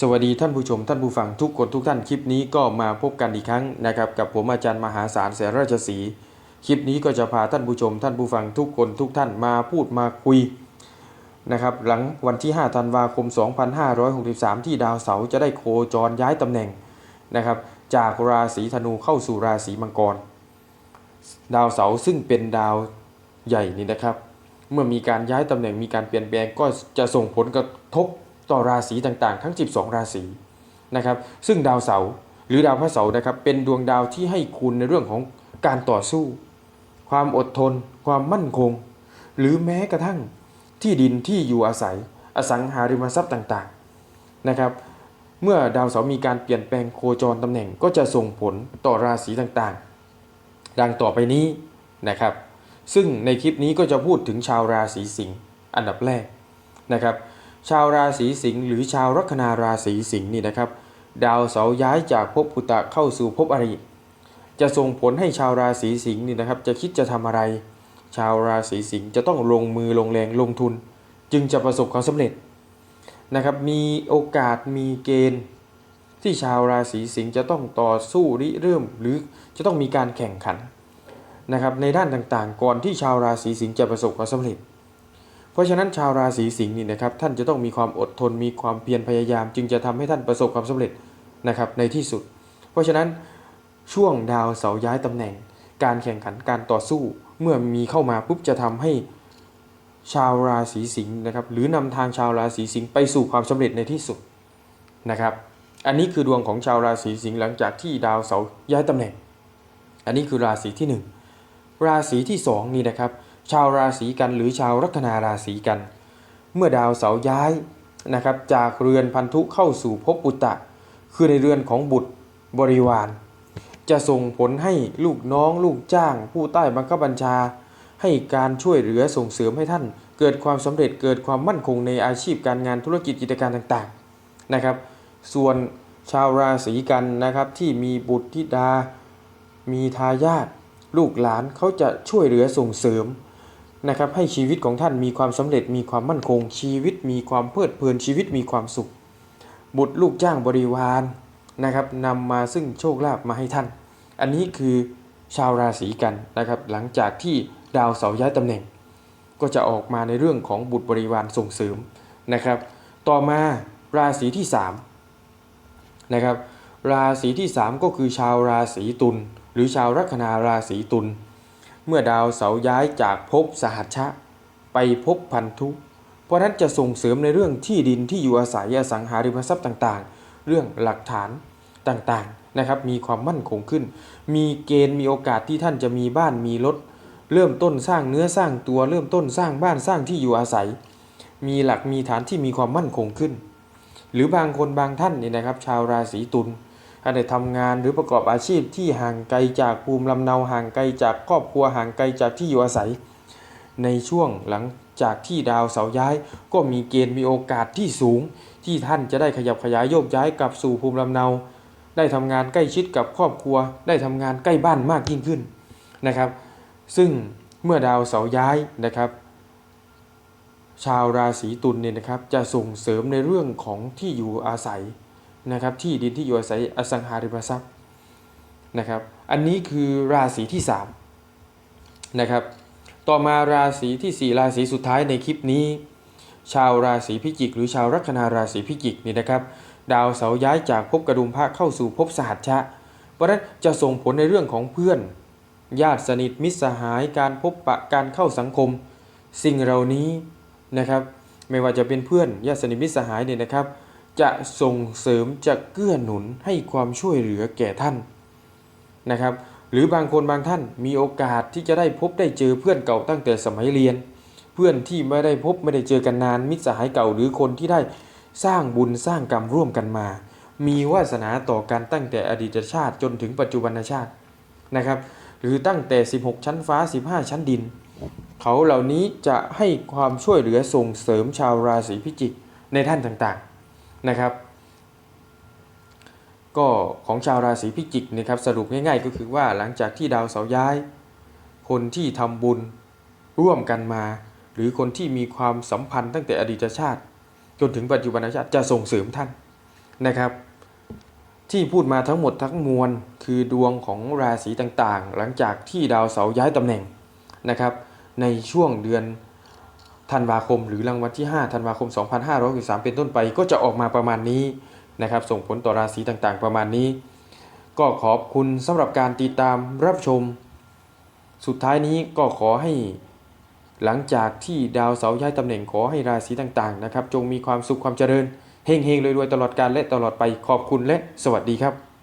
สวัสดีท่านผู้ชมท่านผู้ฟังทุกคนทุกท่านคลิปนี้ก็มาพบกันอีกครั้งนะครับ กับผมอาจารย์มหาสารแสนราชสีคลิปนี้ก็จะพาท่านผู้ชม ท่านผู้ฟังทุกคนทุกท่านมาพูดมาคุยนะครับหลังวันที่ 5 ธันวาคม 2563 ที่ดาวเสาร์จะได้โคจรย้ายตำแหน่งนะครับ จากราศีธนูเข้าสู่ราศีมังกร ดาวเสาร์ซึ่งเป็นดาวใหญ่นี่นะครับ เมื่อมีการย้ายตำแหน่งมีการเปลี่ยนแปลงก็จะส่งผลกระทบ ต่อราศีต่างๆ ทั้ง 12 ราศีนะครับซึ่งดาวเสาร์หรือดาวพระเสาร์นะครับเป็นดวงดาวที่ให้คุณในเรื่องของการต่อสู้ ความอดทน ความมั่นคง หรือแม้กระทั่งที่ดินที่อยู่อาศัย อสังหาริมทรัพย์ต่างๆนะครับเมื่อดาวเสาร์มีการเปลี่ยนแปลงโคจรตำแหน่งก็จะส่งผลต่อราศีต่างๆ ดังต่อไปนี้นะครับซึ่งในคลิปนี้ก็จะพูดถึงชาวราศีสิงห์อันดับแรกนะครับ ชาวราศีสิงห์หรือชาวลัคนาราศีสิงห์นี่นะครับ ดาวเสาร์ย้ายจากภพปุตตะเข้าสู่ภพอริ จะส่งผลให้ชาวราศีสิงห์นี่นะครับ จะคิดจะทำอะไร ชาวราศีสิงห์จะต้องลงมือลงแรงลงทุน จึงจะประสบความสำเร็จนะครับมีโอกาสมีเกณฑ์ ที่ชาวราศีสิงห์จะต้องต่อสู้ริเริ่ม หรือจะต้องมีการแข่งขันนะครับในด้านต่างๆ ก่อนที่ชาวราศีสิงห์จะประสบความสำเร็จ เพราะฉะนั้นชาวราศีสิงห์นี่นะครับท่านจะต้องมีความอดทนมีความเพียรพยายาม จึงจะทำให้ท่านประสบความสำเร็จนะครับในที่สุด เพราะฉะนั้นช่วงดาวเสาย้ายตำแหน่ง การแข่งขันการต่อสู้เมื่อมีเข้ามาปุ๊บจะทำให้ชาวราศีสิงห์นะครับหรือนำทางชาวราศีสิงห์ไปสู่ความสำเร็จในที่สุดนะครับ อันนี้คือดวงของชาวราศีสิงห์หลังจากที่ดาวเสาย้ายตำแหน่ง อันนี้คือราศีที่หนึ่งราศีที่สองนี่นะครับ ชาวราศีกันหรือชาวลัคนาราศีกัน เมื่อดาวเสาร์ย้ายนะครับจากเรือนพันธุเข้าสู่ภพปุตตะ คือในเรือนของบุตรบริวาร จะส่งผลให้ลูกน้องลูกจ้าง ผู้ใต้บังคับบัญชา ให้การช่วยเหลือส่งเสริมให้ท่าน เกิดความสำเร็จเกิดความมั่นคงในอาชีพการงานธุรกิจกิจการต่างๆนะครับ ส่วนชาวราศีกันนะครับที่มีบุตรธิดา มีทายาทลูกหลานเขาจะช่วยเหลือส่งเสริม นะครับให้ชีวิตของท่านมีความสำเร็จมีความมั่นคง ชีวิตมีความเพลิดเพลินชีวิตมีความสุข บุตรลูกจ้างบริวารนะครับนำมาซึ่งโชคลาภมาให้ท่าน อันนี้คือชาวราศีกันนะครับ หลังจากที่ดาวเสาร์ย้ายตำแหน่ง ก็จะออกมาในเรื่องของบุตรบริวารส่งเสริมนะครับ ต่อมาราศีที่3นะครับราศีที่ 3 ก็คือชาวราศีตุลหรือชาวลัคนาราศีตุล เมื่อดาวเสาย้ายจากภพสหัชชะ ไปภพพันธุ เพราะนั้นจะส่งเสริมในเรื่องที่ดินที่อยู่อาศัยอสังหาริมทรัพย์ต่างๆ เรื่องหลักฐานต่างๆนะครับ มีความมั่นคงขึ้น มีเกณฑ์มีโอกาสที่ท่านจะมีบ้านมีรถ เริ่มต้นสร้างเนื้อสร้างตัวเริ่มต้นสร้างบ้านสร้างที่อยู่อาศัย มีหลักมีฐานที่มีความมั่นคงขึ้น หรือบางคนบางท่านเนี่ยนะครับ ชาวราศีตุล ถ้าได้ทำงานหรือประกอบอาชีพที่ห่างไกลจากภูมิลำเนาห่างไกลจากครอบครัวห่างไกลจากที่อยู่อาศัย ในช่วงหลังจากที่ดาวเสาย้าย ก็มีเกณฑ์มีโอกาสที่สูง ที่ท่านจะได้ขยับขยายโยกย้ายกลับสู่ภูมิลำเนา ได้ทำงานใกล้ชิดกับครอบครัว ได้ทำงานใกล้บ้านมากยิ่งขึ้นนะครับ ซึ่งเมื่อดาวเสาย้ายนะครับ ชาวราศีตุลเนี่ยนะครับจะส่งเสริมในเรื่องของที่อยู่อาศัย นะครับที่ดินที่อยู่อาศัยอสังหาริมทรัพย์นะครับอันนี้คือราศีที่3นะครับต่อมาราศีที่ 4 ราศีสุดท้ายในคลิปนี้ ชาวราศีพิจิก หรือชาวลัคนาราศีพิจิกนี่นะครับดาวเสาย้ายจากภพกระดุมพระเข้าสู่ภพสหัชชะ เพราะนั้นจะส่งผลในเรื่องของเพื่อน ญาติสนิทมิตรสหายการพบปะการเข้าสังคม สิ่งเหล่านี้นะครับไม่ว่าจะเป็นเพื่อนญาติสนิทมิตรสหายเนี่ยนะครับ จะส่งเสริมจะเกื้อหนุนให้ความช่วยเหลือแก่ท่านนะครับ หรือบางคนบางท่านมีโอกาสที่จะได้พบได้เจอเพื่อนเก่าตั้งแต่สมัยเรียน เพื่อนที่ไม่ได้พบไม่ได้เจอกันนาน มิตรสหายเก่าหรือคนที่ได้สร้างบุญสร้างกรรมร่วมกันมา มีวาสนาต่อกันตั้งแต่อดีตชาติจนถึงปัจจุบันชาตินะครับ หรือตั้งแต่ 16 ชั้นฟ้า 15 ชั้นดิน เขาเหล่านี้จะให้ความช่วยเหลือส่งเสริมชาวราศีพิจิกในท่านต่างๆ นะครับ ก็ของชาวราศีพิจิกนะครับสรุปง่ายๆ ก็คือว่าหลังจากที่ดาวเสาย้าย คนที่ทำบุญร่วมกันมา หรือคนที่มีความสัมพันธ์ตั้งแต่อดีตชาติ จนถึงปัจจุบันชาติจะส่งเสริมท่านนะครับ ที่พูดมาทั้งหมดทั้งมวลคือดวงของราศีต่างๆ หลังจากที่ดาวเสาย้ายตำแหน่งนะครับ ในช่วงเดือน ธันวาคม หรือรางวัลที่5ธันวาคม 2563 เป็นต้นไป ก็จะออกมาประมาณนี้นะครับ ส่งผลต่อราศีต่างๆ ประมาณนี้ ก็ขอบคุณสำหรับการติดตามรับชม สุดท้ายนี้ก็ขอให้หลังจากที่ดาวเสาร์ย้ายตำแหน่งขอให้ราศีต่างๆนะครับ จงมีความสุขความเจริญเฮงๆรวยๆตลอดกาลและตลอดไปขอบคุณและสวัสดีครับ